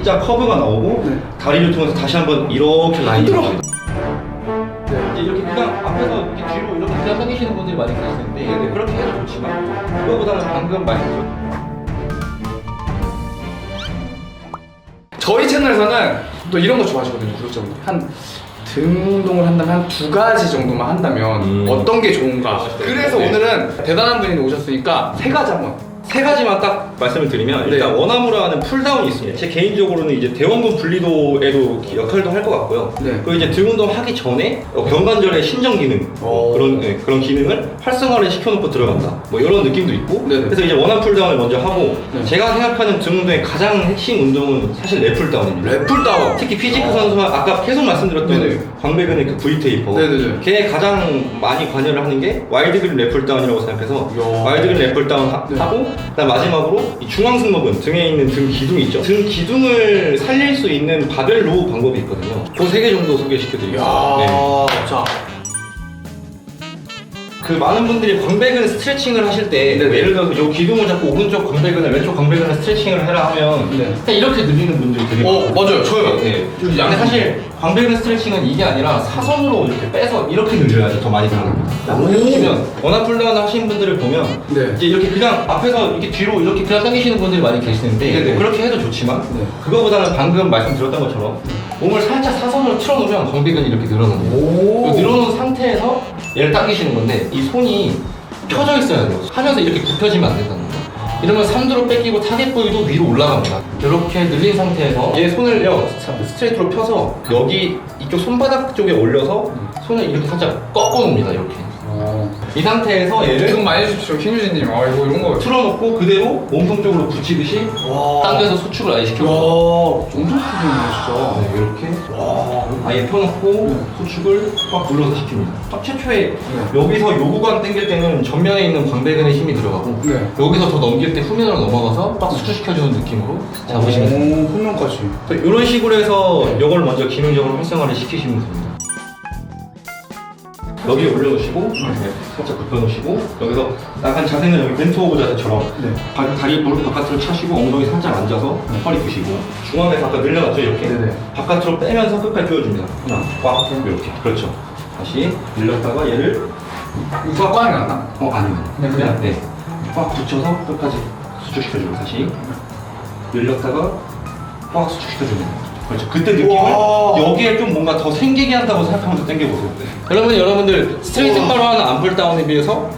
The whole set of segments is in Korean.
C자 커브가 나오고 네. 다리를 통해서 다시 한번 이렇게 라인이 들어가. 나옵니다. 이제 이렇게 그냥 앞에서 이렇게 뒤로 이렇게 그냥 당기시는 분들이 많이 계시는데 네, 그렇게 해도 좋지만 그거보다는 방금 말씀드린 저희 채널에서는 또 이런 거 좋아하시거든요 구독자분들 한등 운동을 한다면 한 두 가지 정도만 한다면 음. 어떤 게 좋은가 네. 그래서 네. 오늘은 대단한 분이 오셨으니까 세 가지 한번 세 가지만 딱 말씀을 드리면 네. 일단 원암으로 하는 풀다운이 있습니다. 제 개인적으로는 이제 대원근 분리도에도 역할도 할 것 같고요. 네. 그리고 이제 등 운동 하기 전에 어, 견관절의 신정 기능 오. 그런 네, 그런 기능을 활성화를 시켜놓고 들어간다. 뭐 이런 느낌도 있고. 네네. 그래서 이제 원암 풀다운을 먼저 하고 네. 제가 생각하는 등 운동의 가장 핵심 운동은 사실 랩풀다운입니다. 랩풀다운 특히 피지크 선수가 아까 계속 말씀드렸던 네네. 광배근의 그 V 테이퍼. 네네네. 걔 가장 많이 관여를 하는 게 와이드 그립 랩풀다운이라고 생각해서 이야. 그립 랩풀다운 하, 네. 고 그다음 마지막으로 이 중앙승모근 등에 있는 등 기둥 있죠. 등 기둥을 살릴 수 있는 바벨 로우 방법이 있거든요. 그 세 개 정도 소개시켜드리겠습니다. 야, 네. 자, 그 많은 분들이 광배근 스트레칭을 하실 때 네네. 예를 들어서 이 기둥을 잡고 오른쪽 광배근을 왼쪽 광배근을 스트레칭을 해라 하면 네. 그냥 이렇게 늘리는 분들이 되게 어, 많아요. 맞아요. 저요. 네. 좀 근데 사실 광배근 스트레칭은 이게 아니라 사선으로 이렇게 빼서 이렇게 늘려야지 더 많이. 이렇게 보면 원합 풀다운 하시는 분들을 보면 네. 이제 이렇게 그냥 앞에서 이렇게 뒤로 이렇게 그냥 당기시는 분들이 많이 계시는데 네네. 그렇게 해도 좋지만 네. 그거보다는 방금 말씀드렸던 것처럼 몸을 살짝 사선으로 틀어놓으면 광배근이 이렇게 늘어납니 얘를 당기시는 건데 이 손이 펴져 있어야 돼요. 하면서 이렇게 굽혀지면 안 된다는 거예요. 이러면 삼두로 뺏기고 타겟 부위도 위로 올라갑니다. 이렇게 늘린 상태에서 얘 손을요 사- 스트레이트로 펴서 여기 이쪽 손바닥 쪽에 올려서 손을 이렇게 살짝 꺾어 놓습니다. 이렇게 어. 이 상태에서 얘를 좀 많이 해주십시오, 킹유진님. 아, 이거 이런 거. 틀어놓고 그대로 몸통 쪽으로 붙이듯이 와. 당겨서 수축을 아예 야, 시켜줘요. 엄청 크네요, 진짜. 네, 이렇게 와. 아예 펴놓고 수축을 꽉 눌러서 시킵니다. 딱 최초에 여기서 요 구간 당길 때는 전면에 있는 광배근에 힘이 들어가고 네. 여기서 더 넘길 때 후면으로 넘어가서 딱 수축시켜주는 느낌으로 잡으시면 돼요. 오, 훈련까지. 이런 식으로 해서 네. 이걸 먼저 기능적으로 활성화를 시키시면 됩니다. 여기 올려놓으시고 네, 살짝 굽혀놓으시고 여기서 약간 자세는 여기 벤트 오브 자세처럼 네. 바- 다리 무릎 바깥으로 차시고 엉덩이 살짝 앉아서 네. 허리 푸시고 중앙에서 아까 늘려놨죠 이렇게? 네네. 바깥으로 빼면서 끝까지 조여줍니다. 하나 꽉 이렇게. 그렇죠. 다시 늘렸다가 얘를 이거 꽝이 났나? 어 아니요. 그냥 그냥? 네꽉 붙여서 끝까지 수축시켜주고 다시. 늘렸다가 꽉 수축시켜줍니다 그렇죠 그때 느낌을 우와. 여기에 좀 뭔가 더 생기게 한다고 생각하면서 당겨보세요 여러분 여러분들 스트레이트 우와. 바로 하는 암풀 다운에 비해서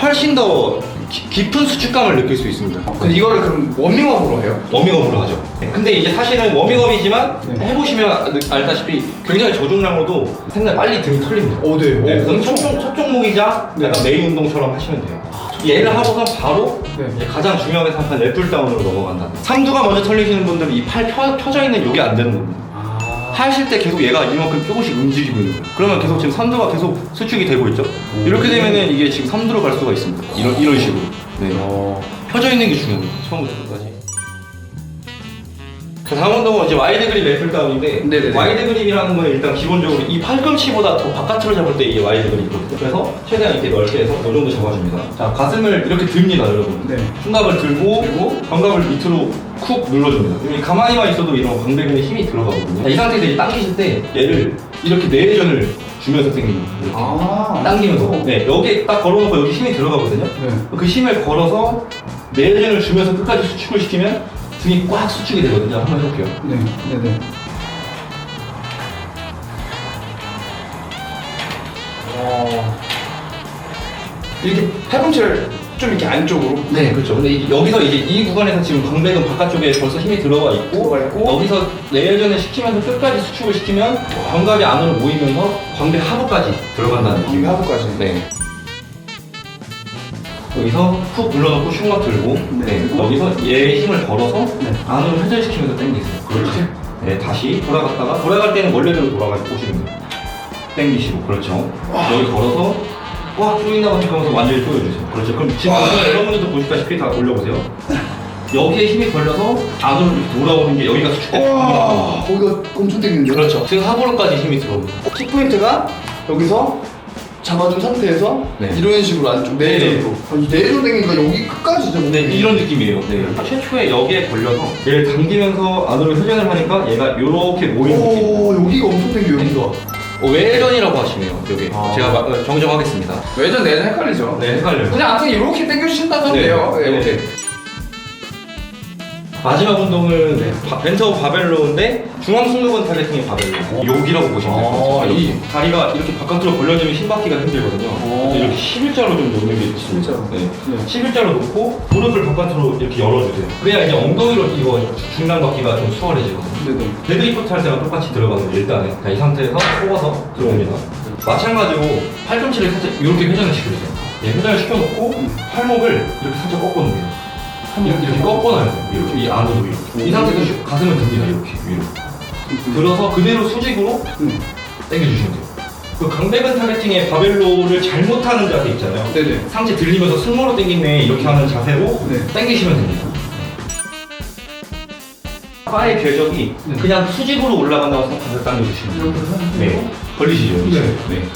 훨씬 더 기- 깊은 수축감을 느낄 수 있습니다 근데 이거를 그럼 워밍업으로 해요? 워밍업으로 하죠. 근데 이제 사실은 워밍업이지만 네. 해보시면 알- 알다시피 굉장히 저중량으로도 상당히 빨리 등이 털립니다. 오, 네. 네, 오, 그건 엄청- 첫, 종- 첫 종목이자 네. 약간 메인 운동처럼 하시면 돼요. 얘를 하고선 바로 네. 이제 가장 중요하게 생각하는 랩풀 다운으로 넘어간다. 삼두가 먼저 털리시는 분들은 이 팔 펴져 있는 여기 안 되는 겁니다. 아. 하실 때 계속 얘가 이만큼 조금씩 움직이고 있는 거예요. 그러면 계속 지금 삼두가 계속 수축이 되고 있죠. 이렇게 되면은 이게 지금 삼두로 갈 수가 있습니다. 이런 이런 식으로. 네. 어. 펴져 있는 게 중요합니다. 처음부터 끝까지. 그 다음 운동은 이제 와이드 그립 랩풀 다운인데 네네네. 와이드 그립이라는 건 일단 기본적으로 이 팔꿈치보다 더 바깥으로 잡을 때 이게 와이드 그립이거든요. 그래서 최대한 이렇게 넓게 해서 이 정도 잡아줍니다. 자 가슴을 이렇게 듭니다, 여러분. 네. 흉갑을 들고 그리고 견갑을 밑으로 쿡 눌러줍니다. 여기 가만히만 있어도 이런 광배근에 힘이 들어가거든요. 자, 이 상태에서 이제 당기실 때 얘를 이렇게 내전을 주면서 당깁니다. 이렇게. 아. 당기면서 네 여기 딱 걸어놓고 여기 힘이 들어가거든요. 네. 그 힘을 걸어서 내전을 주면서 끝까지 수축을 시키면 등이 꽉 수축이 되거든요. 한번 해볼게요. 네. 네, 네. 어. 이렇게 팔꿈치를 좀 이렇게 안쪽으로 네, 그렇죠. 근데 이- 여기서 이제 이 구간에서 지금 광배근 바깥쪽에 벌써 힘이 들어가 있고, 들어가 있고. 여기서 내전을 시키면서 끝까지 수축을 시키면 견갑이 안으로 모이면서 광배 하부까지 들어간다는 느낌. 하부까지. 네. 여기서 훅 눌러놓고 흉곽 들고, 네. 네. 여기서 얘의 힘을 걸어서 네. 안으로 회전시키면서 당기세요. 그렇지. 네, 다시 돌아갔다가 돌아갈 때는 원래대로 돌아가서 보시면 돼요. 당기시고, 그렇죠. 여기 걸어서 꽉 조인다고 생각하면서 완전히 조여주세요. 그렇죠. 그럼 지금 여러분들도 보시다시피 다 올려보세요. 여기에 힘이 걸려서 안으로 돌아오는 게 여기가 수축돼요. 와, 거기가 엄청 땡기는데. 그렇죠. 등 하부로까지 힘이 들어옵니다. 킥포인트가 여기서 잡아준 상태에서 네. 이런 식으로 안쪽 내리로 아, 이 내리로 당기니까 여기 끝까지 좀 네, 이런 느낌이에요. 네. 최초에 여기에 걸려서 얘를 당기면서 안으로 회전을 하니까 얘가 이렇게 모이는 느낌. 오 여기가 엄청 당겨 여기가 어, 외전이라고 하시네요. 여기 아. 제가 마- 어, 정정하겠습니다. 외전 내전 헷갈리죠? 네, 헷갈려요. 그냥 앞에 이렇게 당겨주신다면 네. 돼요 네, 네. 이렇게 마지막 운동은 바- 벤처 바벨로인데 중앙 승모근 타겟팅의 바벨로. 여기라고 보시면 될 것 같아요. 아, 여기. 이. 다리가 이렇게 바깥으로 벌려지면 힘받기가 힘들거든요. 어. 그래서 이렇게 11자로 좀 놓는 게. 11자로. 네. 네. 11자로 놓고 무릎을 바깥으로 이렇게 열어주세요. 그래야 이제 엉덩이로 이거 중량 받기가 좀 수월해지거든요. 네네 데드리프트 할 때랑 똑같이 들어가는데 일단은 자, 이 상태에서 뽑아서 들어옵니다. 마찬가지로 팔꿈치를 살짝 이렇게 회전을 시켜주세요. 예, 회전을 시켜놓고 팔목을 이렇게 살짝 꺾어놓습니다. 이렇게, 이렇게 꺾어놔야 돼요. 이렇게 이 안으로 이렇게. 이 상태에서 슈- 가슴을 듭니다. 이렇게 위로. 들어서 그대로 수직으로 음. 당겨주시면 돼요. 그 강배근 타겟팅의 바벨로를 잘못하는 자세 있잖아요. 네네 상체 들리면서 승모로 당기네 이렇게 하는 자세로 네. 당기시면 됩니다. 바의 궤적이 네. 그냥 수직으로 올라간다고 생각해서 당겨주시면 돼요. 네. 걸리시죠? 네. 네.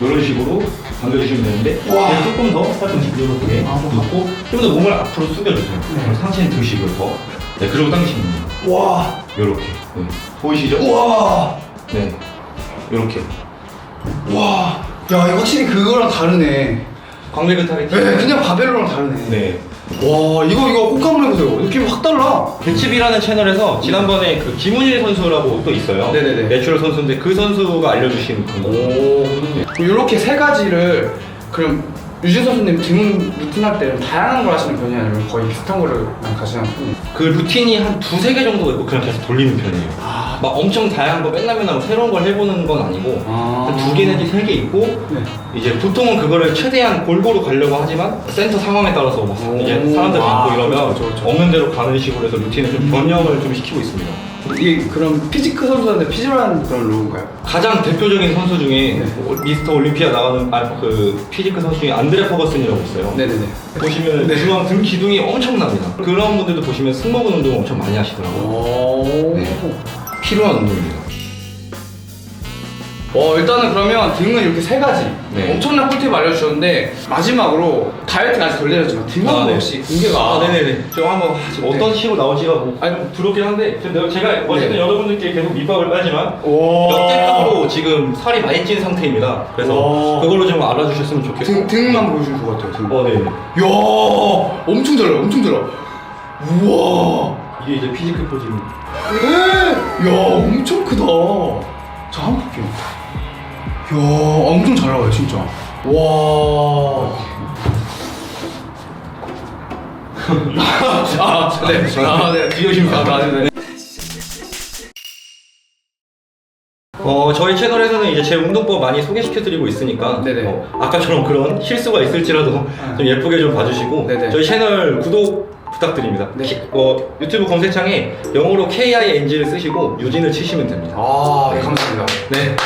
이런 식으로 당겨주시면 되는데 와. 네, 조금 더 팔꿈치 이렇게 아, 뭐. 놓고 좀 더 몸을 앞으로 숙여주세요. 네. 그럼 상체는 드시고 더. 네, 그리고 당기시면 됩니다. 와 이렇게. 네. 보이시죠? 우와 네. 이렇게. 와. 야, 이거 확실히 그거랑 다르네. 광배근 타겟팅. 네, 그냥 바벨로랑 다르네. 네. 와, 이거 이거 꼭 한번 해보세요. 느낌이 확 달라. 배치비라는 채널에서 지난번에 그 김훈일 선수라고 또 있어요. 네네네. 내추럴 선수인데 그 선수가 알려주신 그 오. 이렇게 세 가지를 그럼 유진 선수님 등 루틴 할 때는 다양한 걸 하시는 편이 아니면 거의 비슷한 거를 많이 가시는 편이에요? 그 루틴이 한 두세 개 정도 있고 그냥 계속 돌리는 편이에요. 아, 막 엄청 다양한 거 맨날 맨날 뭐 새로운 걸 해보는 건 아니고 아. 한 두 개 내지 세 개 있고 네. 이제 보통은 그거를 최대한 골고루 가려고 하지만 센터 상황에 따라서 막 오. 이제 사람들 많고 아, 이러면 그렇죠, 그렇죠. 없는 대로 가는 식으로 해서 루틴을 좀 변형을 좀 시키고 있습니다. 이게 그럼 피지크 선수한테 피지컬한 그런 룩인가요? 가장 대표적인 선수 중에 네. 뭐 미스터 올림피아 나가는 아, 그 피지크 선수 중에 안드레 퍼거슨이라고 있어요. 네네네. 보시면 네. 중앙 등 기둥이 엄청납니다. 그런 분들도 보시면 승모근 운동 엄청 많이 하시더라고요. 오. 네. 필요한 운동입니다. 어 일단은 그러면 등은 이렇게 세 가지 네. 엄청난 꿀팁 알려주셨는데 마지막으로 다이어트가 아직 덜 되셨지만 등 아, 네. 혹시 공개가 아, 네네네. 저 한번 지금 네. 어떤 식으로 나올지가 뭐 아니, 부럽긴 한데 지금 내가- 제가 어쨌든 네. 여러분들께 계속 밑밥을 빨지만 오. 역대급으로 지금 살이 많이 찐 상태입니다. 그래서 오. 그걸로 좀 알아주셨으면 좋겠고. 등, 등만 보여주실 것 같아요 등. 어, 네. 야 엄청 잘 나와 엄청 잘 나와 우와 이게 이제 피지컬 포징. 에? 야 엄청 크다 자 한번 볼게요 야 엄청 잘 나와요 진짜 와 아, 네. 아, 네. 귀여우십니다. 아, 네, 네. 어 저희 채널에서는 이제 제 운동법 많이 소개시켜드리고 있으니까 네네. 어, 아까처럼 그런 실수가 있을지라도 좀 예쁘게 좀 봐주시고 네네. 저희 채널 구독 부탁드립니다. 네. 키- 어, 유튜브 검색창에 영어로 KING를 쓰시고 유진을 치시면 됩니다. 아, 네, 감사합니다. 네.